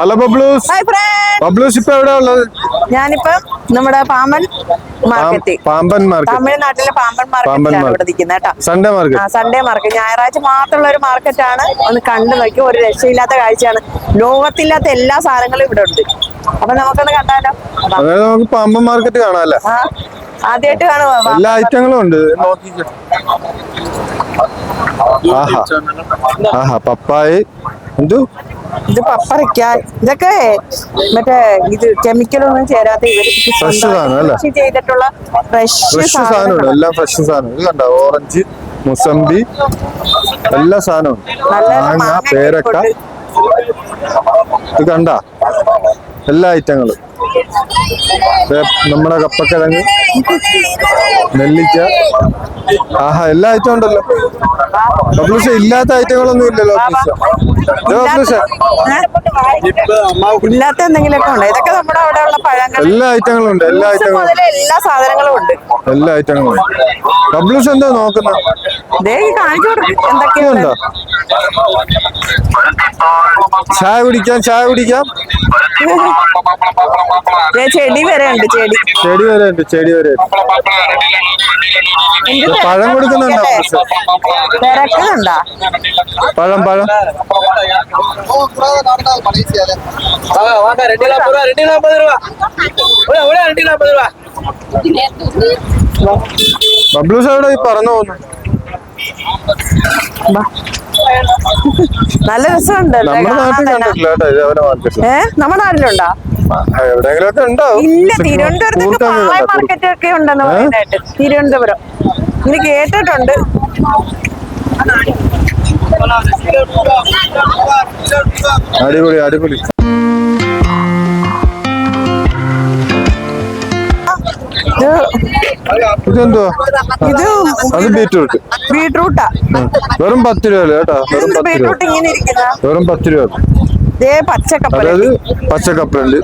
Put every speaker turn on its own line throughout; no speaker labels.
Hello bubbles
hi friends
bubbles ഇപ്പൊ എവിടെ ഉള്ളത്?
ഞാനിപ്പോ നമ്മുടെ പാമ്പൻ മാർക്കറ്റ്
പാമ്പൻ മാർക്കറ്റ്.
തമിഴ്നാട്ടിലെ പാമ്പൻ
മാർക്കറ്റ്.
ഇവിടെ നിൽക്കുന്നത് കേട്ടോ.
സൺഡേ
ആ
മാർക്കറ്റ്
സൺഡേ മാർക്കറ്റ് ഞായറാഴ്ച മാത്രമുള്ള ഒരു മാർക്കറ്റ് ആണ്. ഒന്ന് കണ്ടു നോക്കി. ഒരു രക്ഷയില്ലാത്ത കാഴ്ചയാണ്. ലോകത്തില്ലാത്ത എല്ലാ സാധനങ്ങളും ഇവിടെ ഉണ്ട്. അപ്പൊ നമുക്കൊന്ന് കണ്ടാലോ?
അതായത് നമുക്ക് പാമ്പൻ മാർക്കറ്റ് കാണാല്ലേ?
ആദ്യമായിട്ട് കാണുവാ?
എല്ലാ ഐറ്റങ്ങളും ഉണ്ട്. നോക്കിക്കോ. ആഹാ. ആഹാ പപ്പായി. എന്തു?
ഇത് പപ്പറയ്ക്ക ഇതൊക്കെ മറ്റേ ഇത് കെമിക്കലൊന്നും ചേരാത്ത ഇവർ? ചെയ്തിട്ടുള്ള ഫ്രഷ്
സാധനമാണ് എല്ലാം ഫ്രഷ് സാധനം ഇത് കണ്ടോ? ഓറഞ്ച് മുസംബി എല്ലാ സാധനവും. മാങ്ങ പേരക്ക. ഇത് കണ്ട? എല്ലാ ഐറ്റങ്ങളും. നമ്മുടെ കപ്പക്കിഴങ്ങ് നെല്ലിക്ക. ആഹാ എല്ലാ ഐറ്റം ഉണ്ടല്ലോ. ബബ്ലൂഷ ഇല്ലാത്ത ഐറ്റങ്ങളൊന്നും ഇല്ലല്ലോ
ഇല്ലാത്ത എന്തെങ്കിലുമൊക്കെ ഉണ്ട്. ഇതൊക്കെ നമ്മുടെ അവിടെ ഉള്ള പഴങ്ങൾ.
എല്ലാ ഐറ്റങ്ങളും ഉണ്ട് എല്ലാ ഐറ്റങ്ങളും
എല്ലാ സാധനങ്ങളും ഉണ്ട്.
എല്ലാ ഐറ്റങ്ങളും ഉണ്ട്. എന്താ നോക്കുന്നത്
കാണിച്ചു കൊടുക്കും.
ചായ കുടിക്കാം ചായ കുടിക്കാം?
ചെടി വരെ ഉണ്ട് ചെടി.
ചെടി വരെ ഉണ്ട് ചെടി വരെ ഉണ്ട്. പഴം കൊടുക്കുന്നുണ്ടോ?
തിരക്കുന്നുണ്ടോ?
പഴം പഴം. ബബ്ലൂസ് എവിടെ പറഞ്ഞു പോകുന്നു.
നല്ല രസമുണ്ട്
നമ്മുടെ നാട്ടിൽ കണ്ടിട്ടില്ല കേട്ടോ ഇതേപോലെ മാർക്കറ്റ്
ഏ? നമ്മുടെ നാട്ടിലുണ്ടോ?
എവിടെയെങ്കിലും ഒക്കെ ഉണ്ടാവും.
ഇല്ല തിരുവനന്തപുരത്തൊക്കെ പാളയ. മാർക്കറ്റ് ഒക്കെ ഉണ്ടെന്ന് പറയുന്നതായിട്ട്. തിരുവനന്തപുരം. ഇനി കേട്ടിട്ടുണ്ട്.
അടിപൊളി അടിപൊളി. ഇതെന്തുവാ?
ഇത്
അത് ബീറ്റ്റൂട്ട്.
ബീട്രൂട്ടാ
വെറും പത്ത് രൂപ കേട്ടോ. വെറും പത്ത് രൂപ. വെറും പത്ത് രൂപ. അതായത് പച്ചക്കപ്പലുണ്ട്.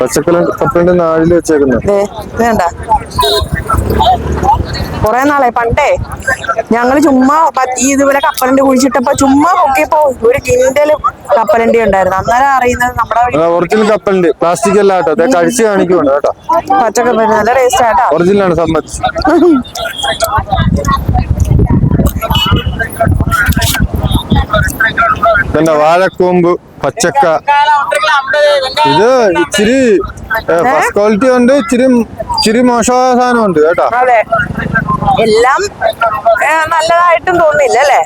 പച്ചക്കല കപ്പലിന്റെ നാഴിൽ വെച്ചേക്കുന്നത്
കൊറേ നാളെ പണ്ടേ ഞങ്ങൾ ചുമ്മാ ഇതുപോലെ കപ്പലണ്ടി കുഴിച്ചിട്ടപ്പോ ചുമ്മാ പൊക്കിയപ്പോ ഒരു കിൻഡൽ കപ്പലണ്ടി ഉണ്ടായിരുന്നു. അന്നേരം അറിയുന്നത് നമ്മുടെ
ഒറിജിനൽ കപ്പലണ്ടി. പ്ലാസ്റ്റിക് അല്ല കേട്ടോ. കഴിച്ചു കാണിക്കുന്നു കേട്ടോ.
പച്ചക്കപ്പലണ്ടി നല്ല ടേസ്റ്റ് ആട്ടോ
ഒറിജിനൽ ആണ് സമ്മതിച്ച്. പിന്നെ വാഴക്കൂമ്പ് പച്ചക്ക. ഇത് ഇച്ചിരി ഫസ്റ്റ് ക്വാളിറ്റി ഉണ്ട്. ഇച്ചിരി ഇച്ചിരി മോശമായ സാധനം ഉണ്ട് കേട്ടോ.
അതെ. എല്ലാം നല്ലതായിട്ടും തോന്നില്ല അല്ലേ?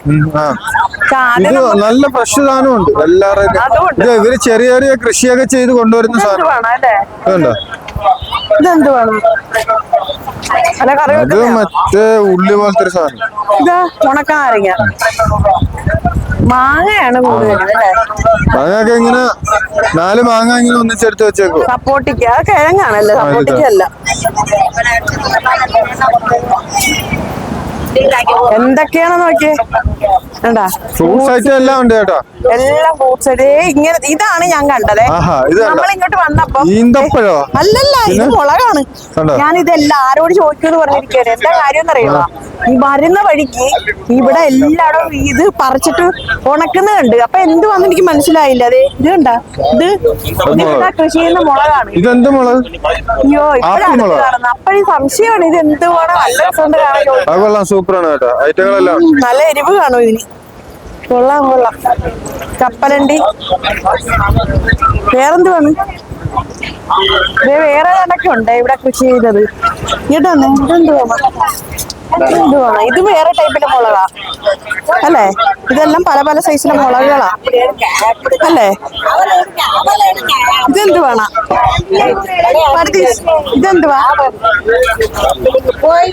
ഇത് നല്ല ഫ്രഷ് സാധനം ഉണ്ട് എല്ലാവരും ഇവർ ചെറിയ ചെറിയ കൃഷിയൊക്കെ ചെയ്ത് കൊണ്ടുവരുന്ന സാധനം. അത് മറ്റേ ഉള്ളി പോലത്തെ ഒരു സാധനം.
ഇതാ ഉണക്കാറിങ്ങ മാങ്ങയാണ് കൂടുതൽ അല്ലേ?
മാങ്ങയൊക്കെ ഇങ്ങനെ നാല് മാങ്ങ ഇങ്ങനെ ഒന്നിച്ചെടുത്ത് വെച്ചേക്കോ.
സപ്പോട്ടിക്ക കിഴങ്ങാണല്ലേ
ആ, ഇത്
സപ്പോർട്ടിക്കല്ല. എന്തൊക്കെയാണ് നോക്കിയേ? കണ്ടാ?
ഫ്രൂട്ട്സ് ഐറ്റം എല്ലാം ഉണ്ട് കേട്ടോ
എല്ലാം ഫ്രൂട്ട്സ് ഇങ്ങനെ ഇതാണ് ഞാൻ കണ്ടതേ.
നമ്മളിങ്ങോട്ട്
നമ്മൾ ഇങ്ങോട്ട് വന്നപ്പോ അല്ലല്ല ഇത് മുളകാണ്.
കണ്ടോ?
ഞാൻ ഇതെല്ലാം ആരോട് ചോദിക്കുമെന്ന് പറഞ്ഞിരിക്കുകയാണ്. എന്താ കാര്യം എന്നറിയുമോ ഈ വരുന്ന വഴിക്ക് ഇവിടെ എല്ലായിടവും ഇത് പറിച്ചിട്ട് ഉണക്കുന്നുണ്ട്. അപ്പൊ എന്ത് വന്ന് എനിക്ക് മനസ്സിലായില്ല. അതെ ഇത് കണ്ട? ഇത് ഇതിവിടെ കൃഷി ചെയ്യുന്ന മുളകാണ്?
ഇതെന്ത് മുളക്?
അയ്യോ ഇപ്പഴാണ്. കാണുന്നത്. അപ്പോഴും സംശയമാണ്. ഇത് എന്ത് വേണം നല്ല രസമുണ്ട് കാണാൻ. നല്ല എരിവ് കാണും ഇതിന്. കൊള്ളാം കൊള്ളാം. കപ്പലണ്ടി. വേറെന്ത് വേണം? വേറെ ഏതാണ്ടൊക്കെ ഉണ്ട് ഇവിടെ കൃഷി ചെയ്തത്. ഇടന്ന് ഇതെന്ത് വേണം വേണം ഇത് വേറെ ടൈപ്പിലെ മുളകാ. അല്ലേ? ഇതെല്ലാം പല പല സൈസിലെ മുളകുകളാ. അല്ലേ? ഇതെന്ത് വേണം ഇതെന്തുവാ? പുളി?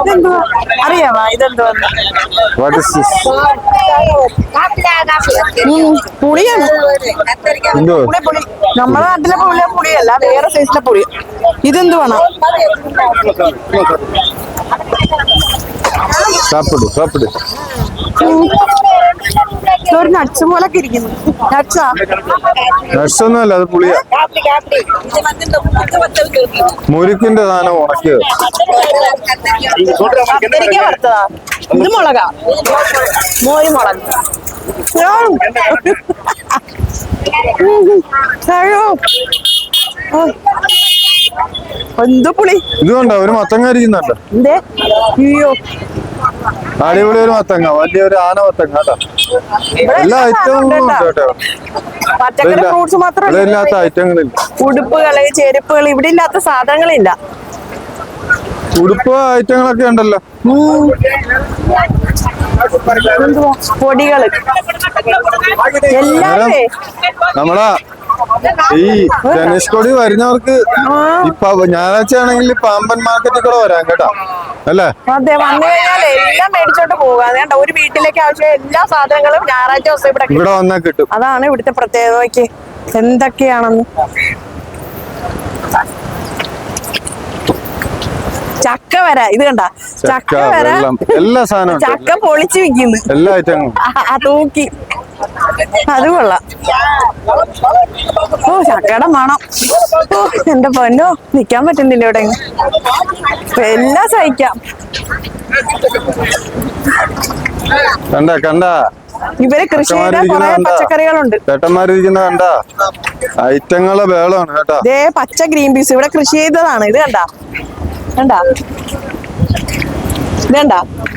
ഇതെന്തുവാ? അറിയാവാ ഇതെന്തുവാ പുളിയാണ്. നമ്മുടെ നാട്ടിലെ പുളി പുളിയല്ല വേറെ സൈസിലെ പുളി. ഇതെന്ത് വേണം
സാപ്പിട് സാപ്പിടു
ഒരു നട്സ് പോലൊക്കെ ഇരിക്കുന്നു നട്സാ
നട്സ് ഒന്നുമല്ല അത് പുളിയാ മുരുക്കിന്റെ സാധനം ഉണക്കിയത്
ഇത് മുളകാ മോരി മുളക് ഓ. എന്ത് പുളി?
കണ്ടോ? ഒരു മത്തങ്ങ ഇരിക്കുന്നുണ്ട്
എന്തേ? അയ്യോ.
അടിപൊളി ഒരു മത്തങ്ങ. വലിയൊരു ആന മത്തങ്ങ കേട്ടോ. എല്ലാ ഐറ്റങ്ങളും
പച്ചക്കറി ഫ്രൂട്ട്സ് മാത്രമല്ല
ഇല്ലാത്ത ഐറ്റങ്ങളില്ല
ഉടുപ്പുകൾ ചെരുപ്പുകൾ ഇവിടെ ഇല്ലാത്ത സാധനങ്ങളില്ല.
ഉടുപ്പ് ഐറ്റങ്ങളൊക്കെ ഉണ്ടല്ലോ?
പൊടികൾ.
നമ്മളാ ഈ ധനുഷ്കോടി വരുന്നവർക്ക് ഇപ്പൊ ഞായറാഴ്ച ആണെങ്കിൽ പാമ്പൻ മാർക്കറ്റിൽ കൂടെ വരാം കേട്ടോ. അല്ലേ?
അതെ വന്നു കഴിഞ്ഞാൽ എല്ലാം മേടിച്ചോട്ട് പോകാം. വേണ്ട ഒരു വീട്ടിലേക്ക് ആവശ്യമായ എല്ലാ സാധനങ്ങളും ഞായറാഴ്ച ദിവസം ഇവിടെ.
ഇവിടെ വന്നാൽ കിട്ടും.
അതാണ് ഇവിടുത്തെ പ്രത്യേകത നോക്കി എന്തൊക്കെയാണെന്ന്. ചക്ക വര ഇത് കണ്ട?
ചക്ക
വര.
എല്ലാ സാധനവും
ചക്ക പൊളിച്ചു വിൽക്കുന്നു.
എല്ലാ ഐറ്റങ്ങളും
ആ തൂക്കി. അത് കൊള്ളാം. ഓ ചക്കയുടെ മണം ഓ എന്റെ പൊന്നോ നിക്കാൻ പറ്റുന്നില്ല ഇവിടെ. എല്ലാം സഹിക്കാം.
കണ്ട കണ്ട?
ഇവർ കൃഷി? പച്ചക്കറികളുണ്ട്.
കണ്ട? ഐറ്റങ്ങളെ കേട്ടോ.
ദേ പച്ച ഗ്രീൻ പീസ് ഇവിടെ കൃഷി ചെയ്തതാണ്. ഇത് കണ്ട? കണ്ട? ഇത് കണ്ട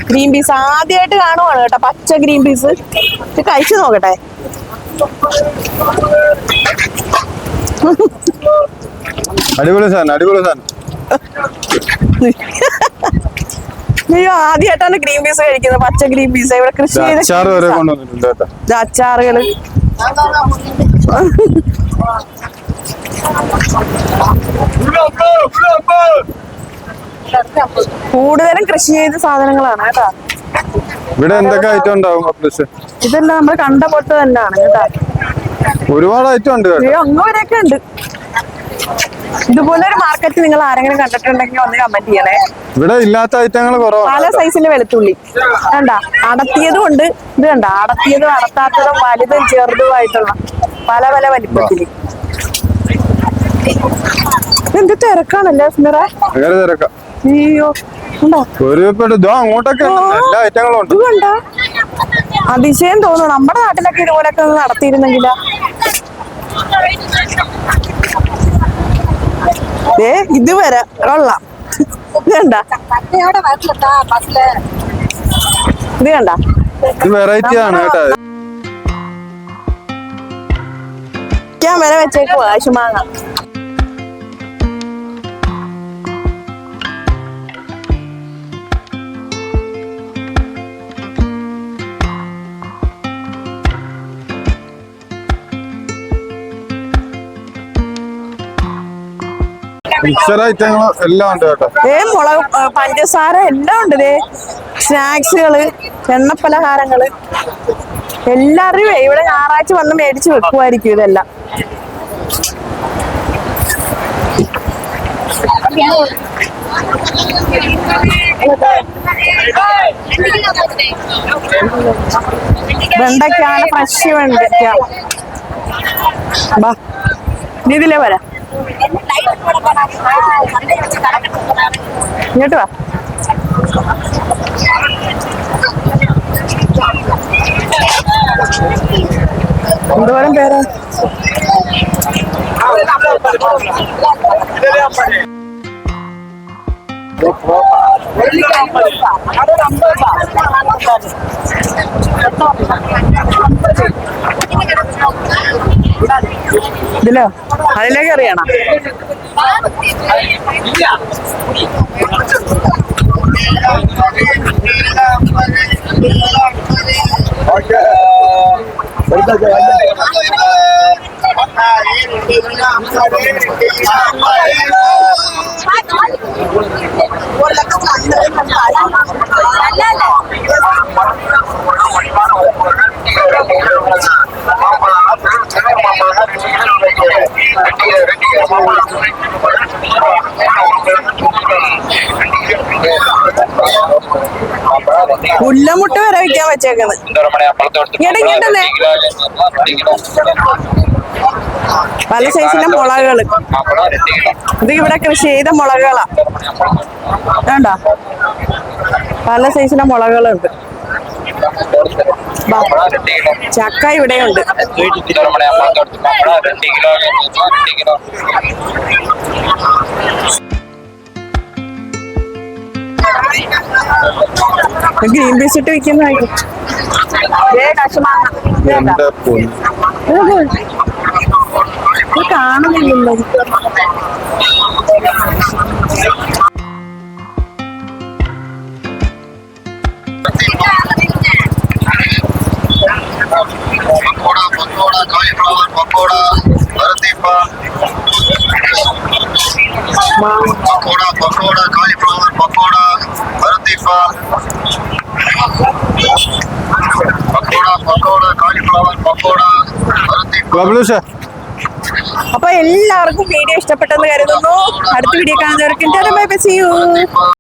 ഗ്രീൻ പീസ് ആദ്യമായിട്ട് കാണുവാണ് കേട്ടോ. പച്ച ഗ്രീൻ പീസ് ഇത് കഴിച്ചു നോക്കട്ടെ.
അടിപൊളി സാധനം അടിപൊളി സാധനം.
അയ്യോ ആദ്യമായിട്ടാണ് ഗ്രീൻ പീസ് കഴിക്കുന്നത്. പച്ച ഗ്രീൻ പീസ് ഇവിടെ കൃഷി ചെയ്ത് അച്ചാറുകൾ.
വരെ
കൂടുതലും കൃഷി ചെയ്ത സാധനങ്ങളാണ് കേട്ടോ.
ഇവിടെ എന്തൊക്കെ ഐറ്റം ഉണ്ടാവും
ഇതെല്ലാം നമ്മൾ കണ്ട പോലത്തെ തന്നെയാണ് കേട്ടോ.
ഒരുപാട് ഐറ്റം ഉണ്ട്
അങ്ങ് വരെയൊക്കെ ഉണ്ട്. ഇതുപോലെ ഒരു മാർക്കറ്റ് നിങ്ങൾ ആരെങ്കിലും കണ്ടിട്ടുണ്ടെങ്കിൽ ഒന്ന് കമന്റ് ചെയ്യണേ.
ഇവിടെ ഇല്ലാത്ത ഐറ്റങ്ങൾ
പല സൈസിലെ വെളുത്തുള്ളി. കണ്ട? അടത്തിയതും ഉണ്ട്. ഇത് കണ്ട? അടത്തിയതും അടത്താത്തതും വലുതും ചെറുതുമായിട്ടുള്ള പല പല വലിപ്പത്തിൽ. എന്ത് തിരക്കാണല്ലേ സ്മിറ
തിരക്കാം.
അയ്യോ
അങ്ങോട്ടൊക്കെ
അതിശയം തോന്നുന്നു. നമ്മുടെ നാട്ടിലൊക്കെ ഇതുപോലൊക്കെ നടത്തിയിരുന്നെങ്കില. ഏ ഇതുവരെ. കൊള്ളാം. ഇത് കണ്ട? ഇത്
വെറൈറ്റി ആണ് കേട്ടോ
ഞാൻ വരെ വെച്ചേക്കുവാ
മിക്സർ ഐറ്റങ്ങൾ എല്ലാം ഉണ്ട് കേട്ടോ.
ഏ മുളക് പഞ്ചസാര എല്ലാം ഉണ്ട് ദേ. സ്നാക്സുകൾ എണ്ണപ്പലഹാരങ്ങൾ. എല്ലാവരും ഇവിടെ ഞായറാഴ്ച വന്ന് മേടിച്ച് വെക്കുമായിരിക്കും ഇതെല്ലാം. വെണ്ടയ്ക്കാണ് ഫ്രഷ് നീ ഇതിലേ വരാം. ഇങ്ങോട്ട് വാ. എന്തോരം പേരാ. ഇതിലോ? അതിലേക്ക് അറിയണം ഉല്ലമുട്ട വരെ വിൽക്കാൻ വെച്ചേക്കുന്നത് പല സൈസിലെ മുളകൾ ഇത് ഇവിടെ കൃഷി ചെയ്ത മുളകളാ വേണ്ട. പല സൈസിലെ മുളകുകളുണ്ട്.
രണ്ട് ഉണ്ട്.
ഗ്രീൻ പീസ് ഇട്ട് വിൽക്കുന്നതായിരിക്കും കാണുന്നില്ലല്ലോ. അപ്പൊ എല്ലാവർക്കും വീഡിയോ ഇഷ്ടപ്പെട്ടെന്ന് കരുതുന്നു. അടുത്ത വീഡിയോ കാണുന്നവർക്ക്